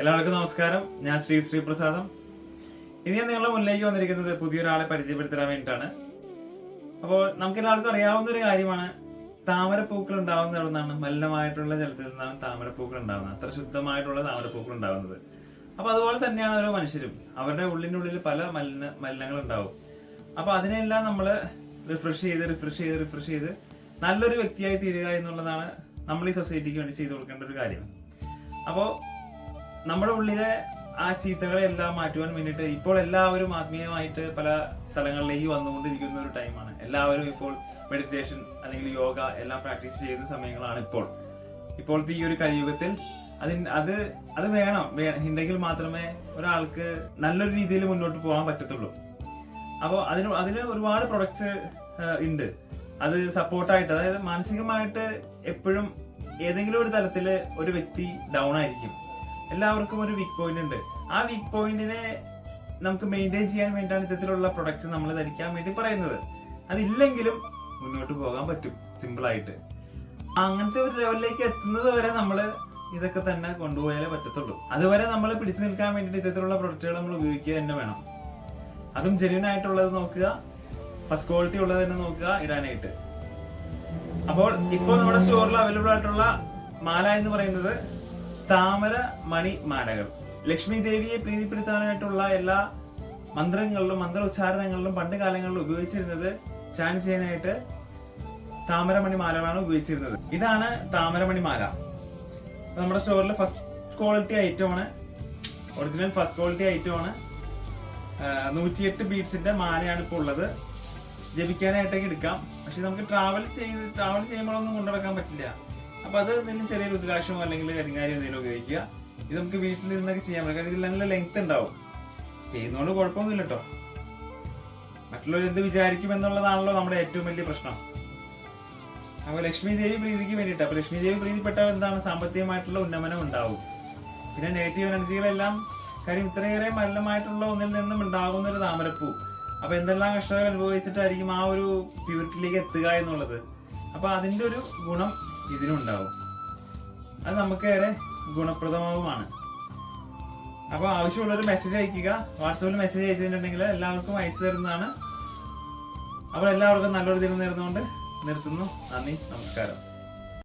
എല്ലാവർക്കും നമസ്കാരം. ഞാൻ ശ്രീ ശ്രീ പ്രസാദം ഇനി ഞാൻ നിങ്ങളുടെ മുന്നിലേക്ക് വന്നിരിക്കുന്നത് പുതിയൊരാളെ പരിചയപ്പെടുത്തരാൻ വേണ്ടിയിട്ടാണ്. അപ്പോൾ നമുക്ക് എല്ലാവർക്കും അറിയാവുന്ന ഒരു കാര്യമാണ്. താമരപ്പൂക്കൾ ഉണ്ടാവുന്നത് നിന്നാണ്? മലിനമായിട്ടുള്ള ജലത്തിൽ നിന്നാണ് താമരപ്പൂക്കൾ ഉണ്ടാവുന്നത്. അത്ര ശുദ്ധമായിട്ടുള്ള താമരപ്പൂക്കൾ ഉണ്ടാവുന്നത്. അപ്പൊ അതുപോലെ തന്നെയാണ് ഓരോ മനുഷ്യരും. അവരുടെ ഉള്ളിന്റെ ഉള്ളിൽ പല മലിന മലിനങ്ങൾ ഉണ്ടാവും. അപ്പൊ അതിനെല്ലാം നമ്മൾ റിഫ്രഷ് ചെയ്ത് റിഫ്രഷ് ചെയ്ത് റിഫ്രഷ് ചെയ്ത് നല്ലൊരു വ്യക്തിയായി തീരുക എന്നുള്ളതാണ് നമ്മൾ ഈ സൊസൈറ്റിക്ക് വേണ്ടി ചെയ്തു കൊടുക്കേണ്ട ഒരു കാര്യം. അപ്പോൾ നമ്മുടെ ഉള്ളിലെ ആ ചീത്തകളെ എല്ലാം മാറ്റുവാൻ വേണ്ടിയിട്ട് ഇപ്പോൾ എല്ലാവരും ആത്മീയമായിട്ട് പല സ്ഥലങ്ങളിലേക്ക് വന്നുകൊണ്ടിരിക്കുന്ന ഒരു ടൈമാണ്. എല്ലാവരും ഇപ്പോൾ മെഡിറ്റേഷൻ അല്ലെങ്കിൽ യോഗ എല്ലാം പ്രാക്ടീസ് ചെയ്യുന്ന സമയങ്ങളാണ് ഇപ്പോൾ. ഇപ്പോഴത്തെ ഈ ഒരു കലിയുഗത്തിൽ അതിന് അത് അത് വേണം. ഉണ്ടെങ്കിൽ മാത്രമേ ഒരാൾക്ക് നല്ലൊരു രീതിയിൽ മുന്നോട്ട് പോകാൻ പറ്റത്തുള്ളൂ. അപ്പോൾ അതിന് അതിന് ഒരുപാട് പ്രൊഡക്ട്സ് ഉണ്ട് അത് സപ്പോർട്ടായിട്ട് അതായത് മാനസികമായിട്ട് എപ്പോഴും ഏതെങ്കിലും ഒരു തലത്തിൽ ഒരു വ്യക്തി ഡൗൺ ആയിരിക്കും. എല്ലാവർക്കും ഒരു വീക്ക് പോയിന്റ് ഉണ്ട്. ആ വീക്ക് പോയിന്റിനെ നമുക്ക് മെയിന്റെയിൻ ചെയ്യാൻ വേണ്ടിയാണ് ഇത്തരത്തിലുള്ള പ്രൊഡക്ട്സ് നമ്മൾ ധരിക്കാൻ വേണ്ടി പറയുന്നത്. അതില്ലെങ്കിലും മുന്നോട്ട് പോകാൻ പറ്റും സിമ്പിൾ ആയിട്ട്. അങ്ങനത്തെ ഒരു ലെവലിലേക്ക് എത്തുന്നത് വരെ നമ്മൾ ഇതൊക്കെ തന്നെ കൊണ്ടുപോയാലേ പറ്റത്തുള്ളൂ. അതുവരെ നമ്മൾ പിടിച്ചു നിൽക്കാൻ വേണ്ടിയിട്ട് ഇത്തരത്തിലുള്ള പ്രൊഡക്റ്റുകൾ നമ്മൾ ഉപയോഗിക്കുക തന്നെ വേണം. അതും ജെന്യൂൻ ആയിട്ടുള്ളത് നോക്കുക. ഫസ്റ്റ് ക്വാളിറ്റി ഉള്ളത് തന്നെ നോക്കുക ഇടാനായിട്ട്. അപ്പോൾ ഇപ്പോൾ നമ്മുടെ സ്റ്റോറിൽ അവൈലബിൾ ആയിട്ടുള്ള മാല എന്ന് പറയുന്നത് താമര മണി മാലകൾ ലക്ഷ്മി ദേവിയെ പ്രീതിപ്പെടുത്താനായിട്ടുള്ള എല്ലാ മന്ത്രങ്ങളിലും മന്ത്ര ഉച്ചാരണങ്ങളിലും പണ്ട് കാലങ്ങളിൽ ഉപയോഗിച്ചിരുന്നത് ചാൻ ചെയ്യാനായിട്ട് താമരമണി മാലകളാണ് ഉപയോഗിച്ചിരുന്നത്. ഇതാണ് താമരമണി മാല. നമ്മുടെ സ്റ്റോറിൽ ഫസ്റ്റ് ക്വാളിറ്റി ഐറ്റം ആണ് ഒറിജിനൽ ഫസ്റ്റ് ക്വാളിറ്റി ഐറ്റം ആണ് നൂറ്റിയെട്ട് ബീഡ്സിന്റെ മാലയാണ് ഇപ്പോൾ ഉള്ളത്. ജപിക്കാനായിട്ടൊക്കെ എടുക്കാം. പക്ഷെ നമുക്ക് ട്രാവൽ ചെയ്ത് ട്രാവൽ ചെയ്യുമ്പോഴൊന്നും കൊണ്ടുനടക്കാൻ പറ്റില്ല. അപ്പൊ അത് എന്തെങ്കിലും ചെറിയ രുദ്രാക്ഷമോ അല്ലെങ്കിൽ കരിങ്ങാരി എന്തെങ്കിലും ഉപയോഗിക്കുക. ഇത് നമുക്ക് വീട്ടിൽ നിന്നൊക്കെ ചെയ്യാൻ പറ്റും. കാരണം ഇതിൽ നല്ല ലെങ്ത് ഉണ്ടാവും. ചെയ്യുന്നതുകൊണ്ട് കുഴപ്പമൊന്നുമില്ല കേട്ടോ മറ്റുള്ളവർ എന്ത് വിചാരിക്കും എന്നുള്ളതാണല്ലോ നമ്മുടെ ഏറ്റവും വലിയ പ്രശ്നം. അപ്പൊ ലക്ഷ്മി ദേവി പ്രീതിക്ക് വേണ്ടിയിട്ട്. അപ്പൊ ലക്ഷ്മി ദേവി പ്രീതിപ്പെട്ട എന്താണ്? സാമ്പത്തികമായിട്ടുള്ള ഉന്നമനം ഉണ്ടാവും. പിന്നെ നെഗറ്റീവ് എനർജികളെല്ലാം കാര്യം ഇത്രയേറെ മലിനമായിട്ടുള്ള ഒന്നിൽ നിന്നും ഉണ്ടാകുന്ന ഒരു താമരപ്പൂ. അപ്പൊ എന്തെല്ലാം കഷ്ടതകൾ അനുഭവിച്ചിട്ടായിരിക്കും ആ ഒരു പ്യൂരിറ്റിയിലേക്ക് എത്തുക എന്നുള്ളത്. അപ്പൊ അതിന്റെ ഒരു ഗുണം ഇതിനുണ്ടാവും. അത് നമുക്കേറെ ഗുണപ്രദമാവുമാണ് അപ്പൊ ആവശ്യമുള്ളൊരു മെസ്സേജ് അയക്കുക. വാട്സപ്പിൽ മെസ്സേജ് അയച്ചിട്ടുണ്ടെങ്കിൽ എല്ലാവർക്കും അയച്ചു തരുന്നതാണ്. അപ്പോൾ എല്ലാവർക്കും നല്ലൊരു ദിനം നേർന്നുകൊണ്ട് നിർത്തുന്നു. നന്ദി നമസ്കാരം.